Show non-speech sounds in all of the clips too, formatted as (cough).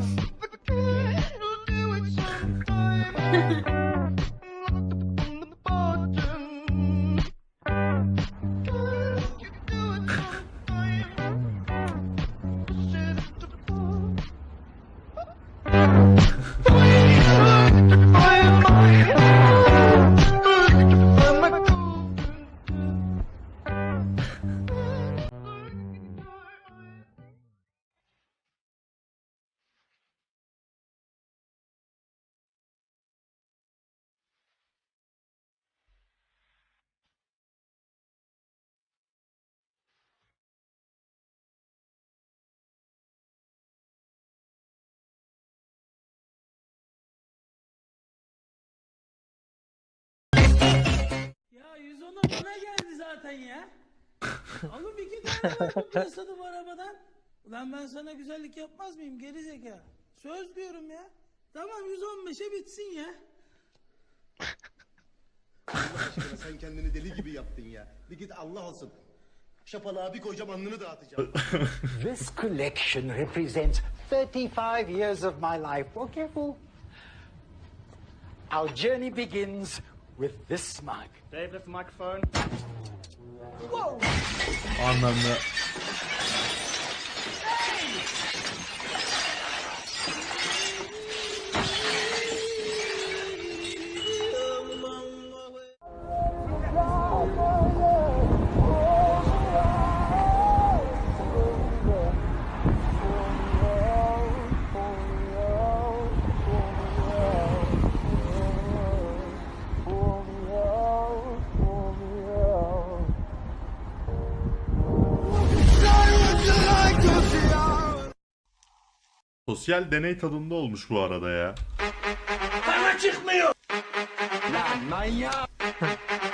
Ya 110'a bana geldi zaten ya. Oğlum iki tane var bu piyasada bu arabadan. Ulan ben sana güzellik yapmaz mıyım geri zeka? Söz diyorum ya. Tamam 115'e bitsin ya. aşkına sen kendini deli gibi yaptın ya. Bir git Allah olsun. Şapalığa bir koyacağım alnını dağıtacağım. (laughs) This collection represents 35 years of my life. Oh, careful. Our journey begins with this smug. Dave, lift the microphone. Whoa! I remember. Hey! Sosyal deney tadında olmuş bu arada ya.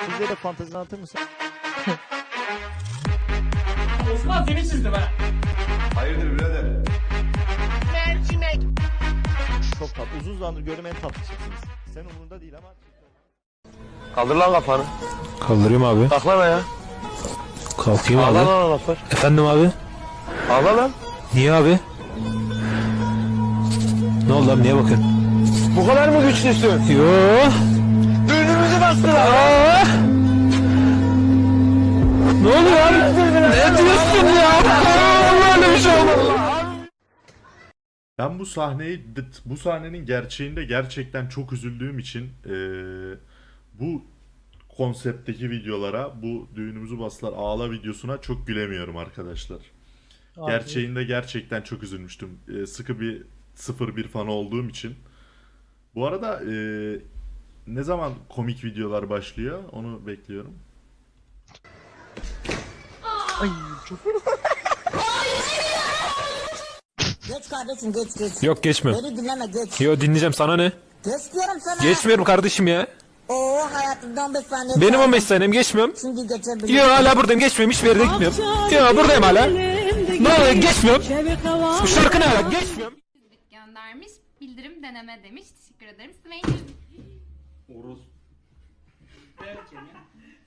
Bize (laughs) de fantezi anlatır mısın? (laughs) Osman seni çizdim ha. Hayırdır birader? Çok tatlı. Uzun zamandır gördüğüm en tatlı çiftsiniz. Sen umurunda değil ama. Kaldır lan kafanı. Kaldırayım abi. Kalk lan ayağa. Kalkayım Ağla abi. lan laflar. Efendim abi. Ağla lan. Niye abi? Ne oldu abi niye bakın? Bu kadar mı güçlüsün? Yo. Düğünümüzü bastılar. Aa! Ne oluyor abi? Ne diyorsun ya? Allah öyle bir şey olmaz. Ben bu sahneyi bu sahnenin gerçeğinde gerçekten çok üzüldüğüm için eee, bu konseptteki videolara bu düğünümüzü bastılar ağla videosuna çok gülemiyorum arkadaşlar. Gerçeğinde gerçekten çok üzülmüştüm. Eee, sıkı bir 01 fanı olduğum için. Bu arada eee, ne zaman komik videolar başlıyor onu bekliyorum. Geç kardeşim geç geç. Yok geçmiyorum. Beni dinleme geç. Yo dinleyeceğim sana ne? Geç diyorum sana. Geçmiyorum kardeşim ya. Oo hayatımda 15 saniye. Benim kaldı. 15 senem geçmiyorum. Şimdi geçebilirim. Yo hala buradayım geçmiyorum hiçbir yere gitmiyorum. Yo buradayım hala. Ne oluyor geçmiyorum. Bu şarkı ne hala geçmiyorum. Deneme demiş. Teşekkür ederim. Stranger Oruz.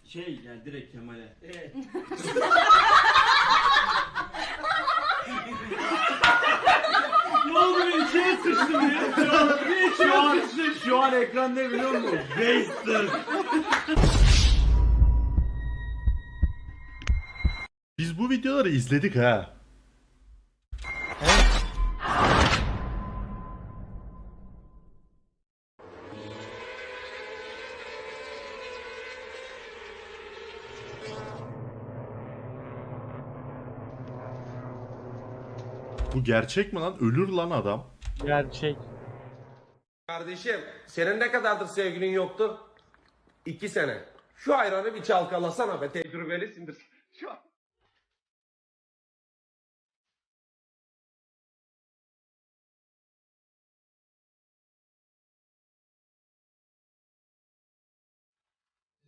Şey yani direkt Kemal'e. ne oldu bir içine sıçtım ya. Şu an, şu an, şu an ekran ne biliyor musun? Wasted. Biz bu videoları izledik ha. Gerçek mi lan? Ölür lan adam. Gerçek. Kardeşim senin ne kadardır sevgilin yoktu? İki sene. Şu ayranı bir çalkalasana be tecrübelisindir. (laughs) Şu an.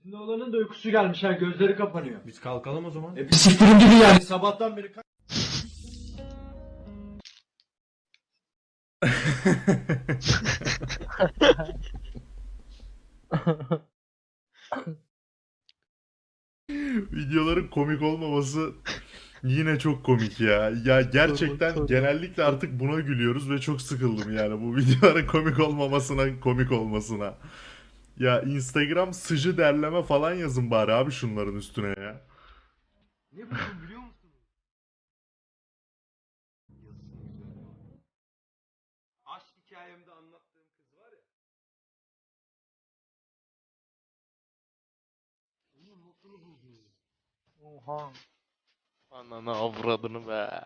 Şimdi olanın da uykusu gelmiş ha gözleri kapanıyor. Biz kalkalım o zaman. E, siktirin gibi yani. Sabahtan beri (laughs) Videoların komik olmaması Yine çok komik ya. Ya gerçekten genellikle artık buna gülüyoruz ve çok sıkıldım yani bu (laughs) videoların komik olmamasına, komik olmasına. Ya Instagram sıcı derleme falan yazın bari abi şunların üstüne ya. Ne biliyor musun? Aşk hikayemde anlattığım kız var ya. Onun notunu buldum. Oha. Ananı avradını be.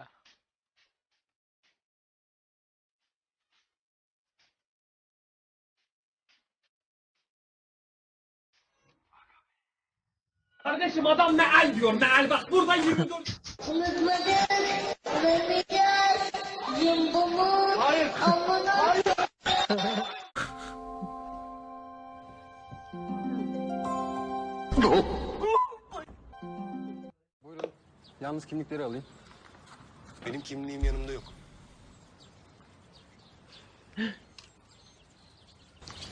Kardeşim adam meal diyor meal bak burada 24 Hayır. Yalnız kimlikleri alayım. Benim kimliğim yanımda yok.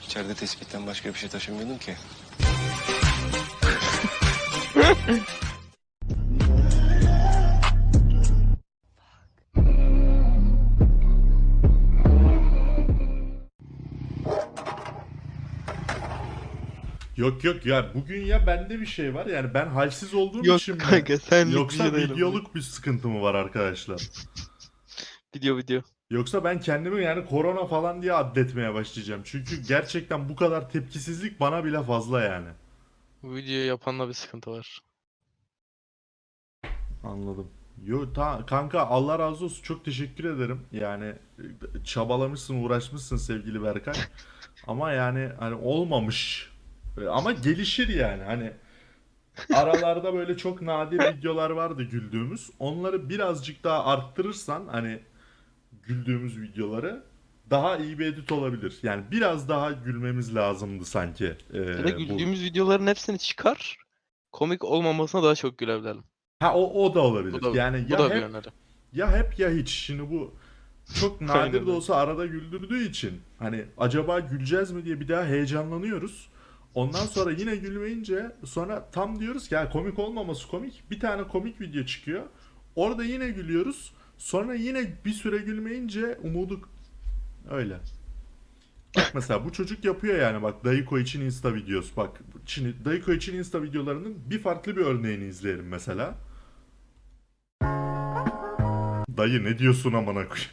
İçeride tespitten başka bir şey taşımıyordum ki. (laughs) Yok yok ya bugün ya bende bir şey var yani ben halsiz olduğum Yok için mi? kanka, bir Yoksa şey videoluk bir sıkıntı mı var arkadaşlar? (laughs) Video video. Yoksa ben kendimi yani korona falan diye addetmeye başlayacağım. Çünkü gerçekten bu kadar tepkisizlik bana bile fazla yani. Bu videoyu yapanla bir sıkıntı var. Anladım. Yo ta kanka Allah razı olsun çok teşekkür ederim. Yani e, çabalamışsın, uğraşmışsın sevgili Berkay. (laughs) Ama yani hani olmamış. Ama gelişir yani. Hani aralarda böyle çok nadir (laughs) videolar vardı güldüğümüz. Onları birazcık daha arttırırsan hani güldüğümüz videoları daha iyi bir edit olabilir. Yani biraz daha gülmemiz lazımdı sanki. e, Ya da bu- güldüğümüz videoların hepsini çıkar. Komik olmamasına daha çok gülebilirim. Ha o o da olabilir. Bu da, yani bu ya da bir hep öneri. Ya hep ya hiç. Şimdi bu çok (laughs) nadir de olsa arada güldürdüğü için hani acaba güleceğiz mi diye bir daha heyecanlanıyoruz. Ondan sonra yine gülmeyince sonra tam diyoruz ki ya komik olmaması komik. Bir tane komik video çıkıyor. Orada yine gülüyoruz. Sonra yine bir süre gülmeyince umudu öyle. Bak mesela bu çocuk yapıyor yani bak Dayıko için Insta videosu. Bak şimdi Dayıko için Insta videolarının bir farklı bir örneğini izleyelim mesela. Dayı ne diyorsun amına koyayım?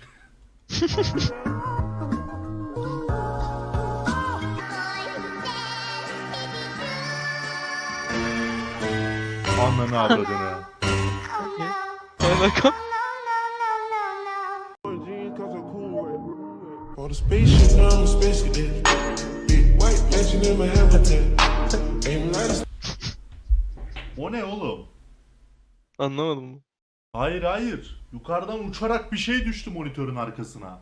(laughs) Ananı avradını. Ne alaka? On the spaceship, now I'm a space cadet. Big white mansion in my habitat. Aim like O ne oğlum? Anlamadım. Hayır hayır. Yukarıdan uçarak bir şey düştü monitörün arkasına.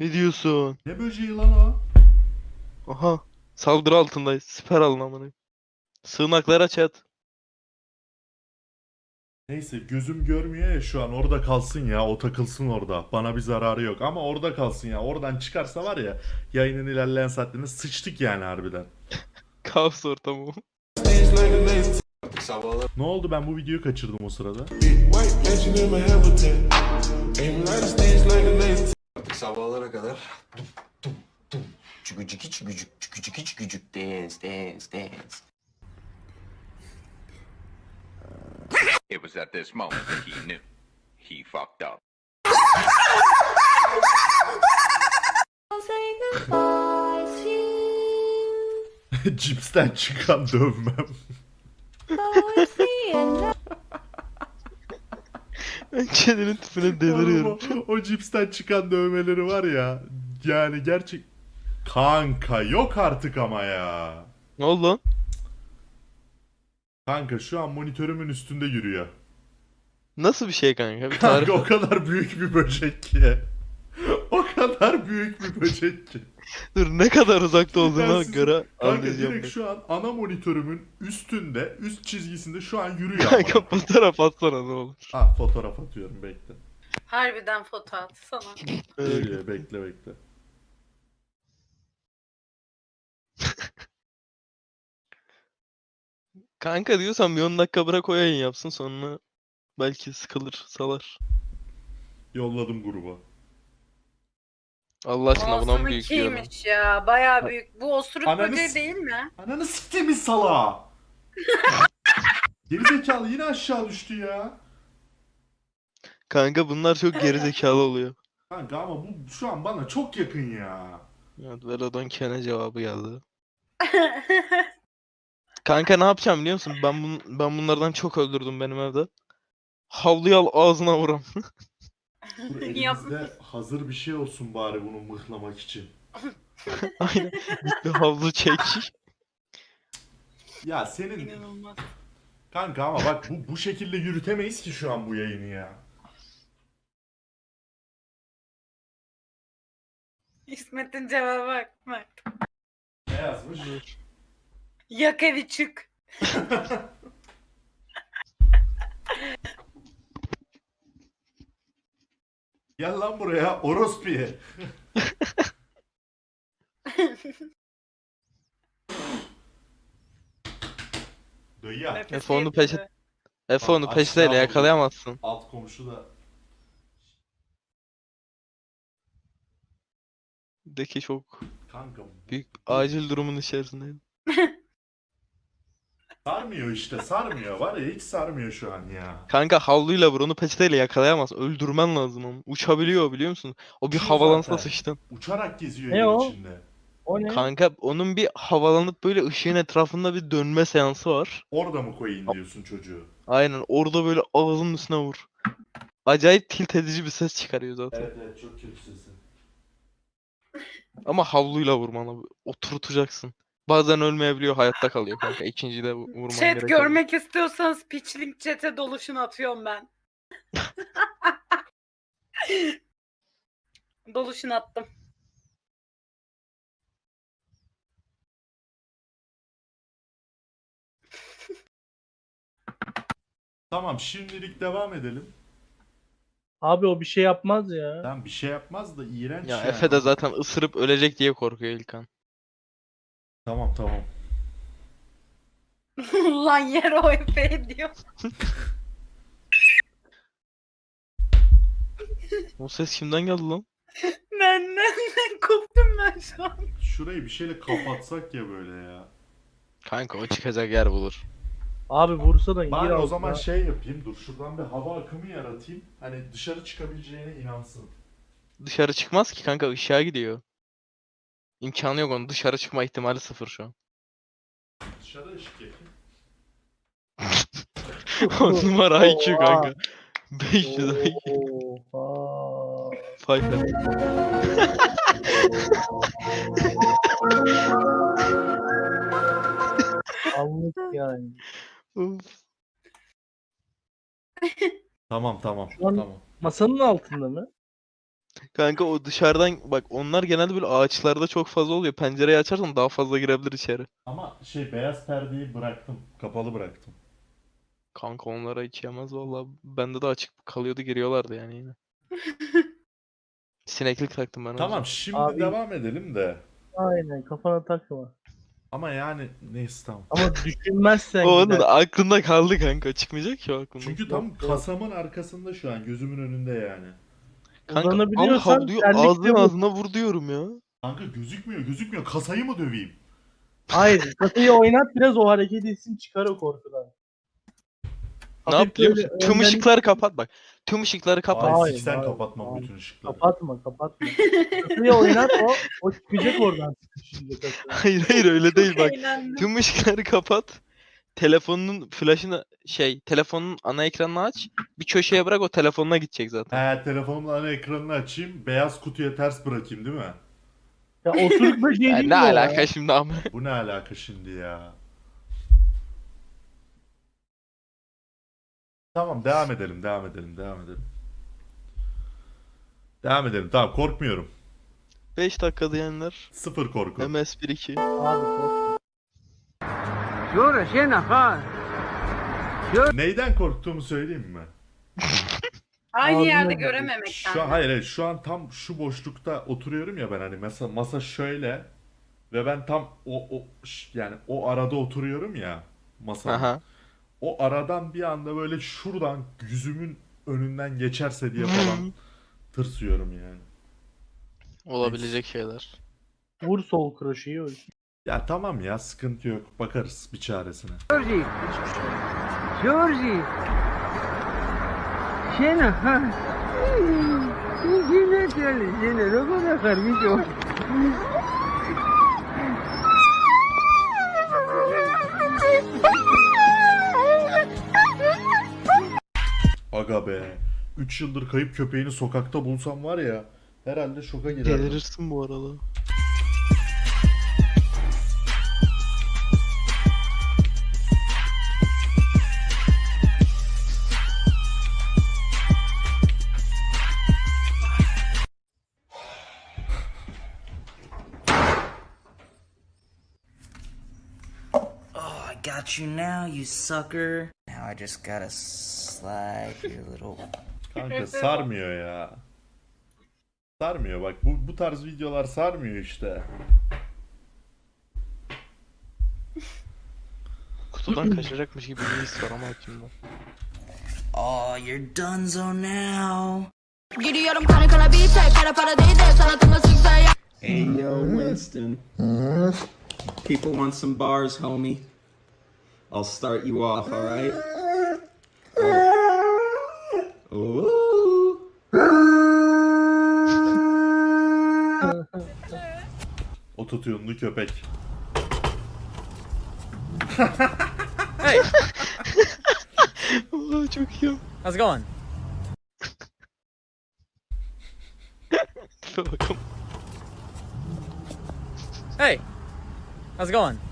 Ne diyorsun? Ne böceği lan o? Aha. Saldırı altındayız. Siper alın amına. Sığınaklara çat. Neyse gözüm görmüyor ya şu an orada kalsın ya o takılsın orada. Bana bir zararı yok ama orada kalsın ya. Oradan çıkarsa var ya yayının ilerleyen saatlerinde sıçtık yani harbiden. Kaos ortamı. laser. Ne oldu ben bu videoyu kaçırdım o sırada. Sabahlara kadar. Çükücükü çükücük çükücükü çükücük dance dance dance. It was at this moment that he knew. He fucked up. (laughs) Cipsten çıkan dövmem. Ben kedinin tipine deliriyorum. Oğlum o, o cipsten çıkan dövmeleri var ya. Yani gerçek... Kanka yok artık ama ya. Ne oldu lan? Kanka şu an monitörümün üstünde yürüyor. Nasıl bir şey kanka? Bir tarif. Kanka o kadar büyük bir böcek ki. O kadar büyük bir böcek ki. Dur ne kadar uzakta olduğuna size- göre Kanka anlayacağım. direkt ben. şu an ana monitörümün üstünde, üst çizgisinde şu an yürüyor Kanka ama. fotoğraf atsana ne olur. Ha fotoğraf atıyorum bekle. Harbiden foto atsana. Geliyor bekle bekle. Kanka diyorsan bir 10 dakika bırak o yayın yapsın sonra Belki sıkılır, salar. Yolladım gruba. Allah aşkına buna mı büyük diyorum. Keymiş ya bayağı büyük. Bu osuruk Ananı böceği s- değil mi? Ananı siktiğimiz sala. (laughs) Gerizekalı yine aşağı düştü ya. Kanka bunlar çok gerizekalı oluyor. Kanka ama bu şu an bana çok yakın ya. Evet, Velo'dan kene cevabı geldi. (laughs) Kanka ne yapacağım biliyor musun? Ben bun ben bunlardan çok öldürdüm benim evde. Havluyu al ağzına vuram. (laughs) Dur (laughs) elimizde hazır bir şey olsun bari bunu mıhlamak için. (laughs) Aynen. Git bir havlu çek. Ya senin İnanılmaz. kanka ama bak bu, bu şekilde yürütemeyiz ki şu an bu yayını ya. İsmet'in cevabı bak. bak. Ne yazmış? Yak evi çık. (laughs) Gel lan buraya orospiye. (laughs) Dayı Nefes Efe onu yetmiyor. peşe Efe onu Bak, peşteyle aşağı vurdu. yakalayamazsın. alt komşu da De ki çok kanka büyük acil durumun içerisindeyim. (laughs) sarmıyor işte sarmıyor var ya hiç sarmıyor şu an ya. Kanka havluyla vur onu peçeteyle yakalayamaz. Öldürmen lazım onu. Uçabiliyor biliyor musun? O bir Uçuyor havalansa zaten. sıçtın. Uçarak geziyor Ne evin o? içinde. O ne? Kanka onun bir havalanıp böyle ışığın etrafında bir dönme seansı var. Orada mı koyayım diyorsun çocuğu? Aynen orada böyle ağzının üstüne vur. Acayip tilt edici bir ses çıkarıyor zaten. Evet evet çok kötü sesi. Ama havluyla vurmanı oturtacaksın. Bazen ölmeyebiliyor hayatta kalıyor kanka. İkinciyi de vu- vurman Chat gerekiyor. görmek istiyorsanız pitchlink chat'e doluşun atıyorum ben. (laughs) doluşun attım. Tamam şimdilik devam edelim. Abi o bir şey yapmaz ya. Ben bir şey yapmaz da iğrenç Ya yani. Efe de zaten ısırıp ölecek diye korkuyor İlkan. Tamam tamam. (laughs) Lan yer o Efe diyor. (laughs) O ses kimden geldi lan? (laughs) Ben ne koptum ben şu an. Şurayı bir şeyle kapatsak ya böyle ya. Kanka o çıkacak yer bulur. Abi vursana gir Bari o altına. zaman şey yapayım dur şuradan bir hava akımı yaratayım. Hani dışarı çıkabileceğine inansın. Dışarı çıkmaz ki kanka ışığa gidiyor. İmkanı yok onun dışarı çıkma ihtimali sıfır şu an. Dışarı ışık yakın. (laughs) 10 numara IQ kanka. 500 IQ. Oha. (laughs) Anlık yani. (laughs) Tamam tamam Şu an- tamam. Masanın altında mı? Kanka o dışarıdan bak onlar genelde böyle ağaçlarda çok fazla oluyor. Pencereyi açarsan daha fazla girebilir içeri. Ama şey beyaz perdeyi bıraktım. Kapalı bıraktım. Kanka onlara hiç yemez valla. Bende de açık kalıyordu giriyorlardı yani yine. (laughs) Sineklik taktım ben Tamam şimdi Abi- devam edelim de. Aynen kafana takma. Ama yani neyse tamam. Ama düşünmezsen O onun gider. aklında kaldı kanka. Çıkmayacak ki o aklında. Çünkü tam kasamın arkasında şu an gözümün önünde yani. Kanka al Uzanabiliyorsan havluyu terlikle ağzına vur. ağzına vur diyorum ya. Kanka gözükmüyor gözükmüyor. Kasayı mı döveyim? Hayır kasayı oynat biraz o hareket etsin çıkar o korkudan. Ne Hafif yap biliyor böyle musun? Tüm önden- ışıkları kapat bak. Tüm ışıkları kapat. Ay Hayır, siksen hayır, kapatmam hayır. bütün ışıkları. Kapatma kapatma. kasayı oynat o. O çıkacak oradan (laughs) kasayı. Hayır hayır öyle değil bak. Eğlendim. Tüm ışıkları kapat. Telefonunun flaşını şey telefonun ana ekranını aç. Bir köşeye bırak o telefonuna gidecek zaten. He telefonumla ana ekranını açayım. Beyaz kutuya ters bırakayım değil mi? Ya osuruk böceği (laughs) Yani değil ne mi o ya? alaka şimdi ama. Bu ne alaka şimdi ya? Tamam devam edelim devam edelim devam edelim. Devam edelim tamam korkmuyorum. 5 dakika diyenler Sıfır korku. MS12. Abi Neyden korktuğumu söyleyeyim mi? (laughs) Aynı Ağzına yerde geldi. görememekten. Şu an hayır, hayır şu an tam şu boşlukta oturuyorum ya ben hani masa masa şöyle ve ben tam o o ş- yani o arada oturuyorum ya masa. Aha. o aradan bir anda böyle şuradan yüzümün önünden geçerse diye falan tırsıyorum yani. Olabilecek şeyler. Vur sol kroşeyi öl. Ya tamam ya sıkıntı yok. Bakarız bir çaresine. Georgie. Georgie. Şena ha. Yine söyle Şena. Logo da karmış Aga be. 3 yıldır kayıp köpeğini sokakta bulsam var ya herhalde şoka girerdim. Delirirsin bu arada. Got you now, you sucker. Now I just gotta slide your little. Kanka sarmıyor ya. Sarmıyor bak bu, bu tarz videolar sarmıyor işte. Kutudan kaçacakmış gibi bir his var ama içimde. Oh, you're donezo now. Gidiyorum Karakola Beach'e kara para değil de sanatıma sıksa Hey yo, Winston. People want some bars, homie. I'll start you off, alright? Ooh. Ototune'lu köpek. Aa, çok iyi. How's it going? Hey. How's it going?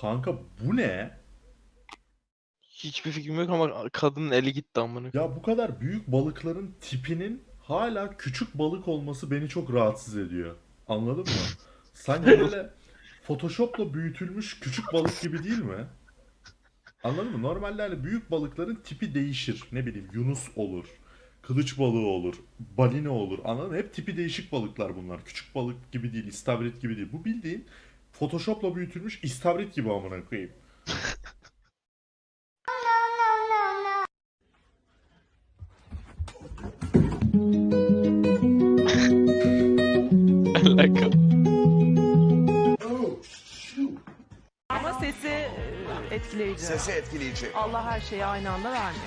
Kanka bu ne? Hiçbir fikrim yok ama kadının eli gitti amına. Ya bu kadar büyük balıkların tipinin hala küçük balık olması beni çok rahatsız ediyor. Anladın mı? Sanki (laughs) böyle Photoshop'la büyütülmüş küçük balık gibi değil mi? Anladın mı? Normalde hani büyük balıkların tipi değişir. Ne bileyim Yunus olur. Kılıç balığı olur. Balina olur. Anladın mı? Hep tipi değişik balıklar bunlar. Küçük balık gibi değil. istavrit gibi değil. Bu bildiğin Photoshop'la büyütülmüş istavrit gibi amına koyayım. Alaka. Ama sesi e, etkileyici. Sesi etkileyici. Allah her şeyi aynı anda vermiyor.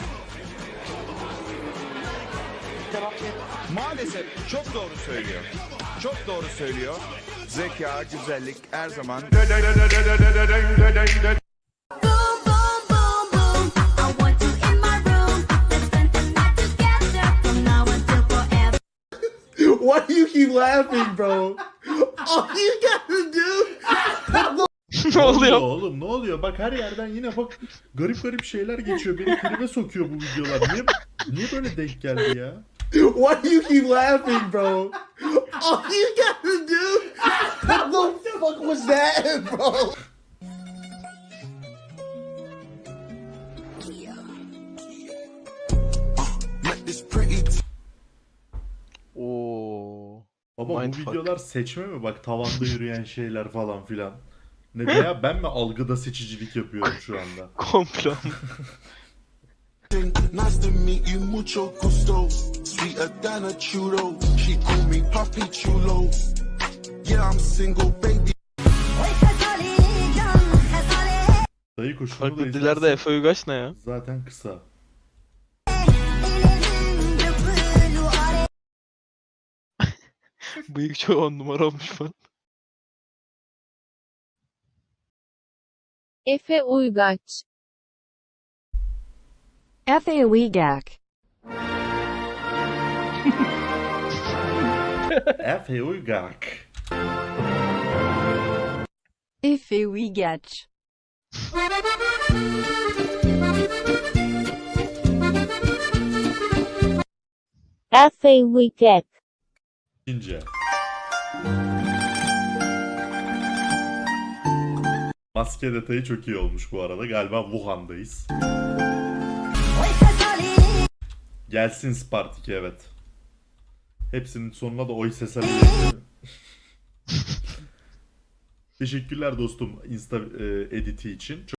Maalesef çok doğru söylüyor. Çok doğru söylüyor. Zeka, güzellik her zaman Why do you keep laughing, bro? All you gotta do. ne oluyor? oğlum ne oluyor? Bak her yerden yine bak garip garip şeyler geçiyor. Beni tribe sokuyor bu videolar. Niye niye böyle denk geldi ya? (laughs) Why do you keep laughing, bro? All you gotta do. What the fuck was that, bro? Oo. Baba bu videolar seçme mi? Bak tavanda yürüyen şeyler falan filan. Ne veya ben mi algıda seçicilik yapıyorum şu anda? (laughs) Komplo. (laughs) Nice to meet you, mucho gusto. Sweeter than a churro. She call me Papi Chulo. Yeah, I'm single, baby. Dayı koşunu da izlersen Efe Uygaç ne ya? zaten kısa. (laughs) Bıyık çok on numara olmuş falan. Efe Uygaç Efe Uygaç Efe Uygak. Efe Uygaç Efe Wicket. İkinci. Maske detayı çok iyi olmuş bu arada. Galiba Wuhan'dayız. Gelsin Spartiki evet. Hepsinin sonuna da oy sesler. (laughs) Teşekkürler dostum Insta e, editi için. Çok